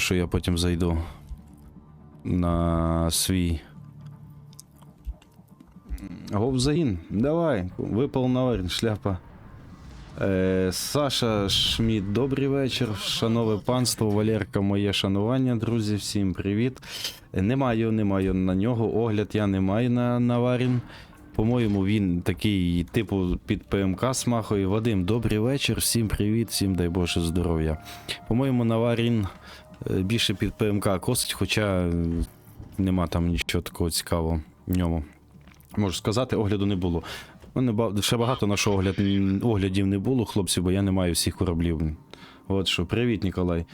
що я потім зайду на свій. Говзагін, давай, випал на шляпа. Е, Саша Шміт, добрий вечір. Шанове панство, Валерка, моє шанування, друзі, всім привіт. Не маю, не маю на нього огляд, я не маю на Наварін. По-моєму, він такий, типу, під ПМК смахує. Вадим, добрий вечір, всім привіт, всім дай Боже здоров'я. По-моєму, Наварін більше під ПМК косить, хоча е, нема там нічого такого цікавого в ньому. Можу сказати, огляду не було. Мене ще багато нашого огляд, оглядів не було, хлопці, бо я не маю всіх кораблів. От що, привіт, Ніколай.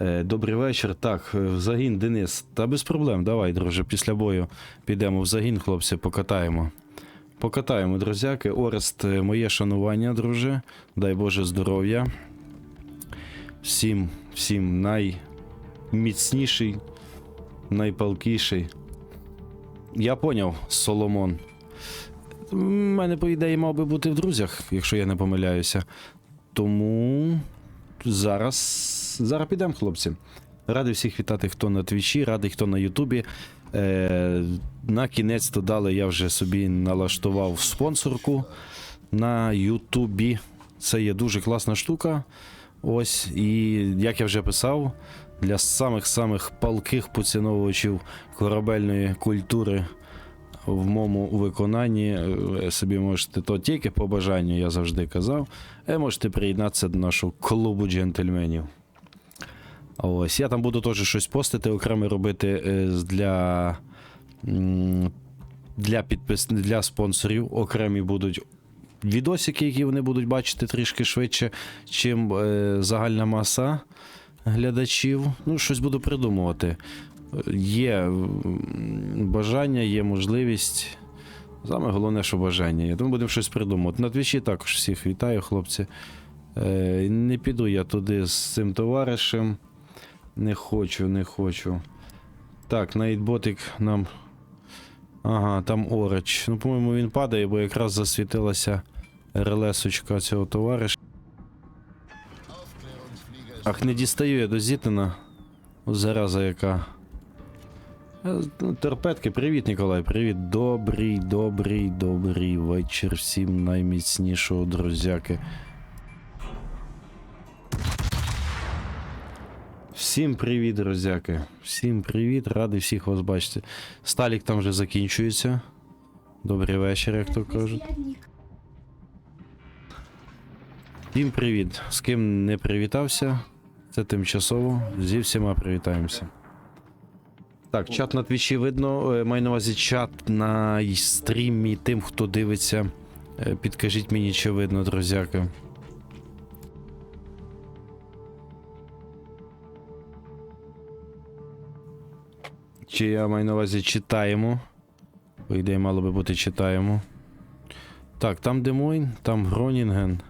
Е, добрий вечір. Так, е, в загін, Денис. Та без проблем, давай, друже, після бою підемо в загін, хлопці, покатаємо. Покатаємо, друзяки. Орест, е, моє шанування, друже. Дай Боже здоров'я. Всім, всім найміцніший, найпалкіший. Я поняв, Соломон. У мене, по ідеї, мав би бути в друзях, якщо я не помиляюся. Тому зараз. Зараз підемо, хлопці. Радий всіх вітати, хто на Твічі, радий, хто на Ютубі. Е, на кінець то дали я вже собі налаштував спонсорку на Ютубі. Це є дуже класна штука. Ось, і як я вже писав, для самих-самих палких поціновувачів корабельної культури в моєму виконанні е, собі можете то тільки по бажанню, я завжди казав. е, Можете приєднатися до нашого клубу джентльменів. Ось, я там буду теж щось постити, окремо робити е, для, для, підпис... для спонсорів. Окремі будуть відосики, які вони будуть бачити трішки швидше, чим е, загальна маса глядачів. Ну, щось буду придумувати. Є бажання, є можливість. Саме головне, що бажання є. Тому будемо щось придумувати. На твічі також всіх вітаю, хлопці. Е, не піду я туди з цим товаришем. Не хочу, не хочу. Так, Найтботик нам. Ага, там Орич. Ну, по-моєму, він падає, бо якраз засвітилася релесочка цього товариша. Ах, не дістаю я до Зітина. Зараза яка. Е, ну, Торпедки, привіт, Ніколай, привіт. Добрий, добрий, добрий вечір всім найміцнішого друзяки. Всім привіт, друзяки. Всім привіт, радий всіх вас бачити. Сталік там вже закінчується. Добрий вечір, як то кажуть. Всім привіт. З ким не привітався, це тимчасово. Зі всіма привітаємося. Так, чат на твічі видно. е, Маю на увазі чат на стрімі тим, хто дивиться. Е, Підкажіть мені, чи видно, друзяки. Чи я маю на увазі читаємо. По ідеї, мало би бути читаємо. Так, там Демойн, там Гронінген.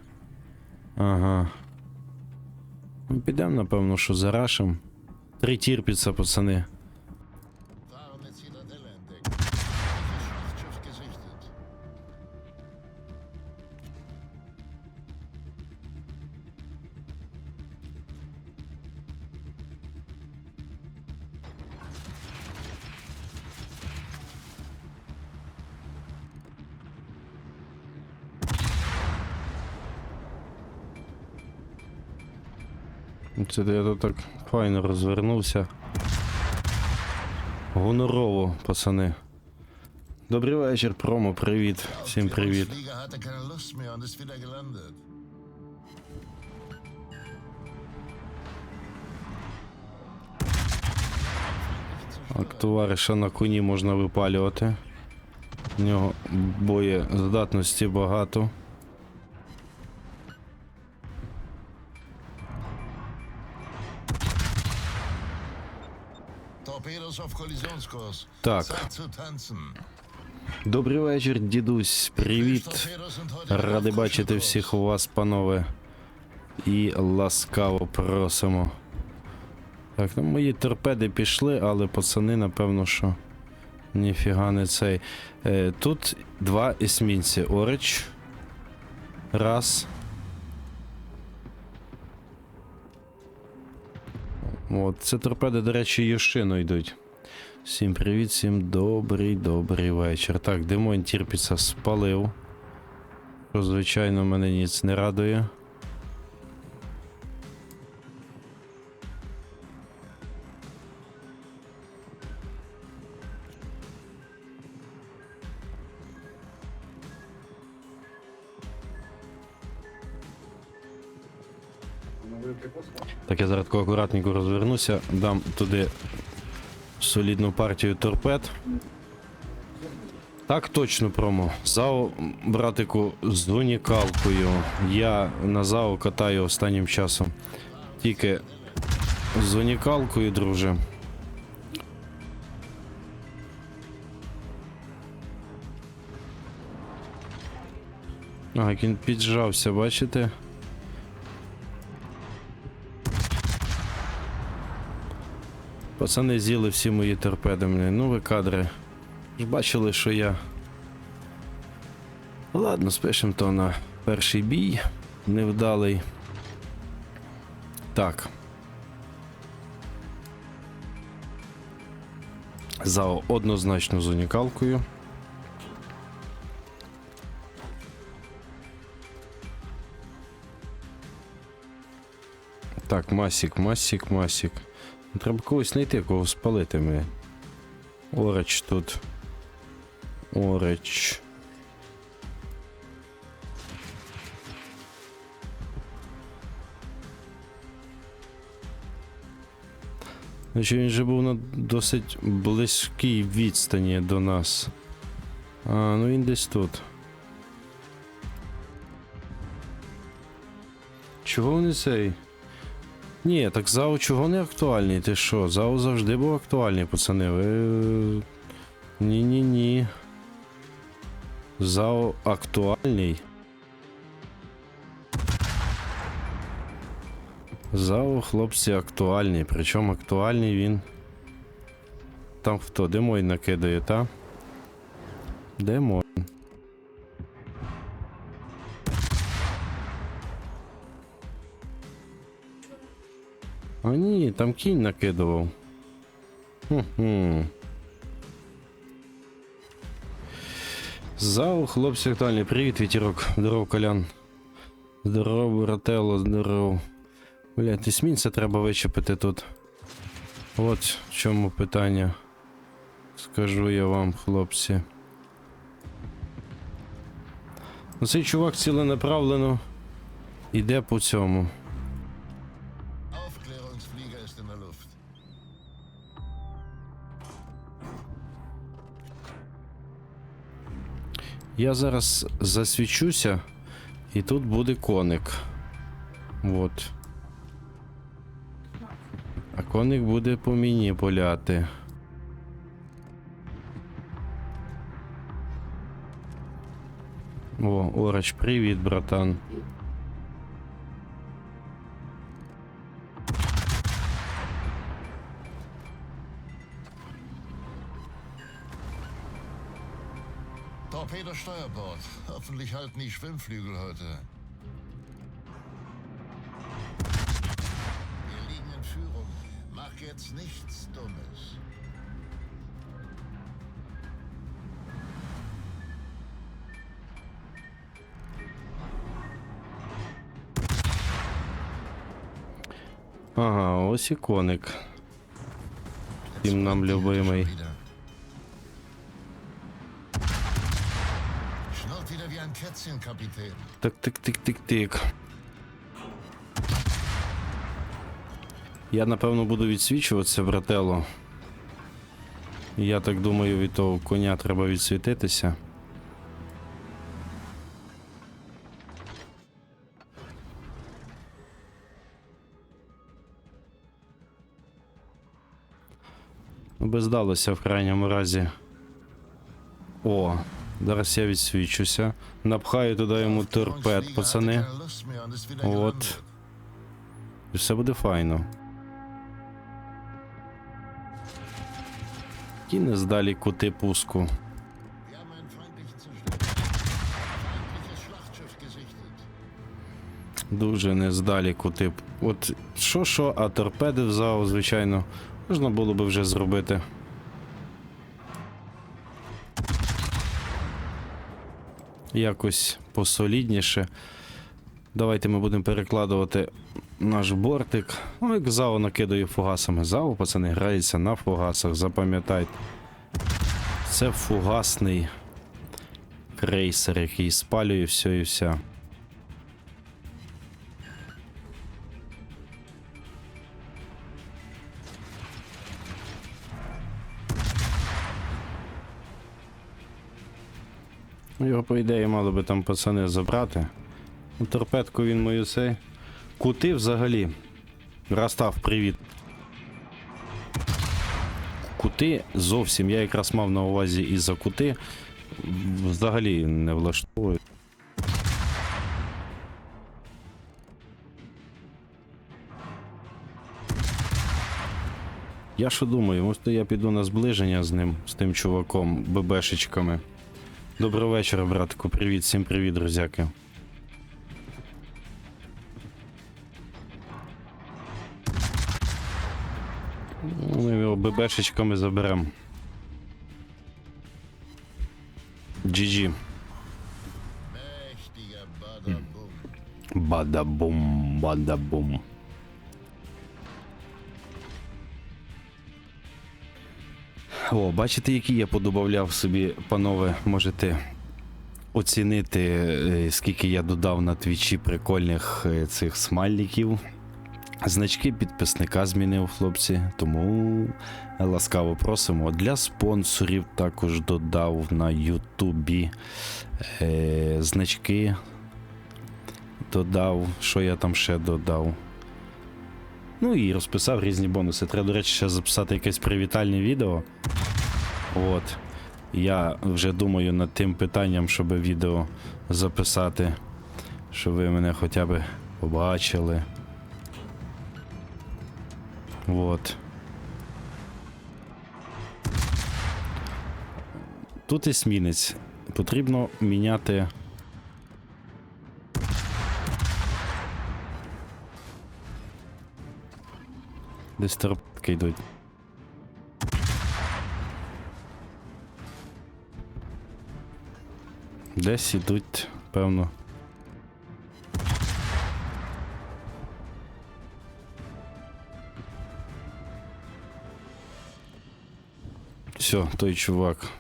Ага. Ми підемо, напевно, що зарашим. Три тірпіться, пацани. Це я тут так файно розвернувся. Гонорово, пацани. Добрий вечір, промо, привіт. Всім привіт. Так, товариша на коні можна випалювати. У нього боєздатності багато. Так. Добрий вечір, дідусь. Привіт. Auf бачити всіх у вас, панове. І ласкаво просимо. Так, ну мої торпеди пішли, але пацани, напевно, що. Ніфіга не цей. Е, тут два есмінці. Орич. Раз. От, це торпеди, до речі, Йошино йдуть. Всім привіт, всім добрий, добрий вечір. Так, Димон Тірпіца спалив. Що, звичайно, мене ніц не радує. Так, я зараз акуратненько розвернуся, дам туди солідну партію торпед. Так точно промо. ЗАО, братику, з унікалкою. Я на ЗАО катаю останнім часом. Тільки з унікалкою, друже. А, він піджався, бачите? Пацани з'їли всі мої торпеди мене. Ну ви кадри. Ж бачили, що я. Ладно, спишемо то на перший бій. Невдалий. Так. ЗАО однозначно з унікалкою. Так, масік, масік, масік. Треба когось знайти, кого спалити ми. Ореч тут. Ореч. Значить, він же був на досить близькій відстані до нас. А, ну він десь тут. Чого вони цей? Ні, так ЗАО чого не актуальний? Ти що? ЗАО завжди був актуальний, пацани. Ви. Ні-ні-ні. ЗАО актуальний. ЗАО, хлопці, актуальний. Причому актуальний він. Там хто? Демой накидає, та? Демой. А ні, там кінь накидував. Хм-хм. Зау, хлопці актуальний. Привіт, вітірок. Здоров, колян. Здоров, брателло, здоров. Блять, есмінця треба вичепити тут. От в чому питання. Скажу я вам, хлопці. Ну, Цей чувак ціленаправлено іде по цьому. Я зараз засвічуся, і тут буде коник. От. А коник буде по мені поляти. О, Ороч, привіт, братан. Steuerbord. Hoffentlich halten die Schwimmflügel heute. Wir liegen in Führung. Mach jetzt nichts Dummes. Ага, ось і коник. Всім нам любимий. Kätzchen, Kapitän. Так, тик, тик, тик, тик. Я напевно буду відсвічуватися, брателло. Я так думаю, від того коня треба відсвітитися. Ну, би здалося в крайньому разі. О, зараз я відсвічуся. Напхаю туди йому торпед, пацани. От. І все буде файно. Кіне здалі кути пуску. Дуже нездалеку, тип. От що що, а торпеди в ЗАУ, звичайно, можна було би вже зробити. Якось посолідніше. Давайте ми будемо перекладувати наш бортик. Ну, як ЗАУ накидаю фугасами. ЗАУ, пацани, грається на фугасах, запам'ятайте. Це фугасний крейсер, який спалює все і вся. Його, по ідеї, мали би там пацани забрати. Торпедку він мою цей. Кути взагалі. Растав, привіт. Кути зовсім. Я якраз мав на увазі і за кути. Взагалі не влаштовують. Я що думаю, може я піду на зближення з ним, з тим чуваком, ББшечками. Доброго вечора, братику. Привіт, всім привіт, друзяки. Ми його ББшечками заберемо. GG. Бадабум, бадабум. О, бачите, які я подобавляв собі, панове, можете оцінити, е, скільки я додав на твічі прикольних е, цих смайліків. Значки підписника змінив хлопці, тому ласкаво просимо. Для спонсорів також додав на Ютубі е, значки додав, що я там ще додав. Ну і розписав різні бонуси. Треба, до речі, ще записати якесь привітальне відео. От. Я вже думаю над тим питанням, щоб відео записати, щоб ви мене хоча б побачили. От. Тут есмінець. Потрібно міняти Десь торпедки йдуть. Десь ідуть, певно. Все, той чувак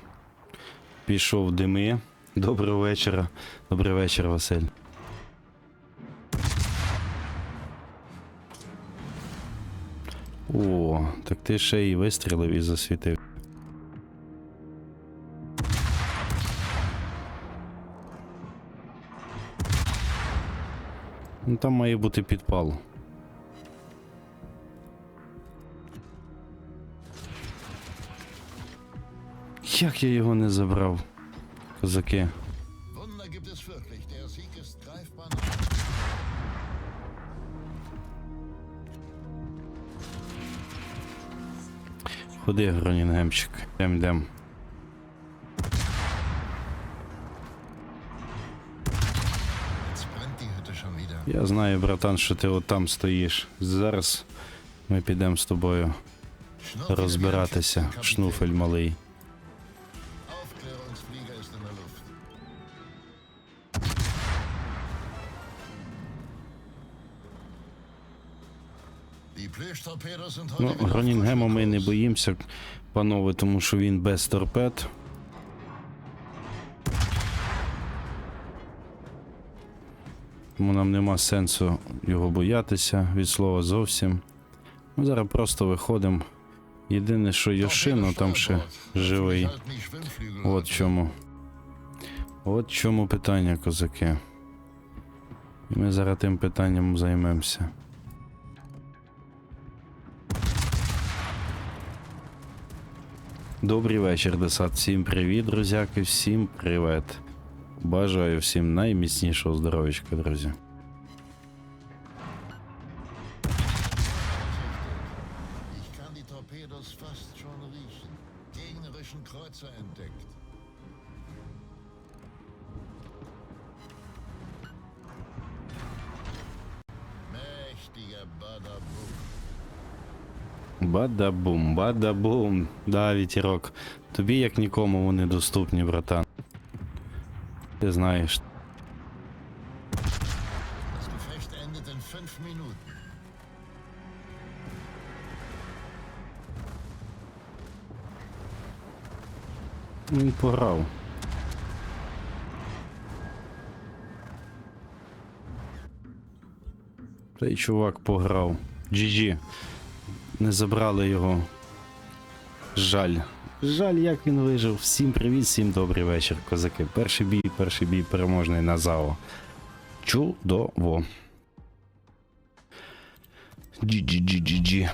пішов в дими. Доброго вечора. Добрий вечір, Василь. О, так ти ще і вистрілив і засвітив. Ну там має бути підпал. Як я його не забрав? Козаки. Ходи, Гронінгемчик. Йдем, йдем. Я знаю, братан, що ти отам стоїш. Зараз ми підемо з тобою розбиратися, шнуфель малий. Ну, wieder Гронінгема ми не боїмося, панове, тому що він без торпед. Тому нам нема сенсу його боятися від слова зовсім. Ми зараз просто виходимо. Єдине, що Йошино там ще живий. От чому. От чому питання, козаки. І ми зараз тим питанням займемося. Добрий вечір, десант. Всім привіт, друзяки, всім привіт. Бажаю всім найміцнішого здоров'ячка, друзі. Ich kann die Torpedos fast schon riechen. Gegnerischen Kreuzer entdeckt. Бада-бум, бада-бум. Да, вітерок. Тобі як нікому вони доступні, братан. Ти знаєш. Він пограв. Цей чувак пограв. GG. Не забрали його. Жаль. Жаль, як він вижив. Всім привіт, всім добрий вечір, козаки. Перший бій, перший бій переможний на ЗАО. Чудово. GG-GG-GG.